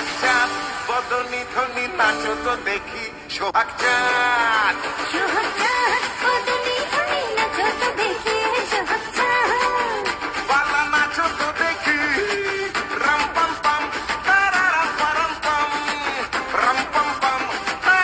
সোহাগ চাঁদ বদনি ধ্বনি নাচো তো দেখি সোহাগ চাঁদ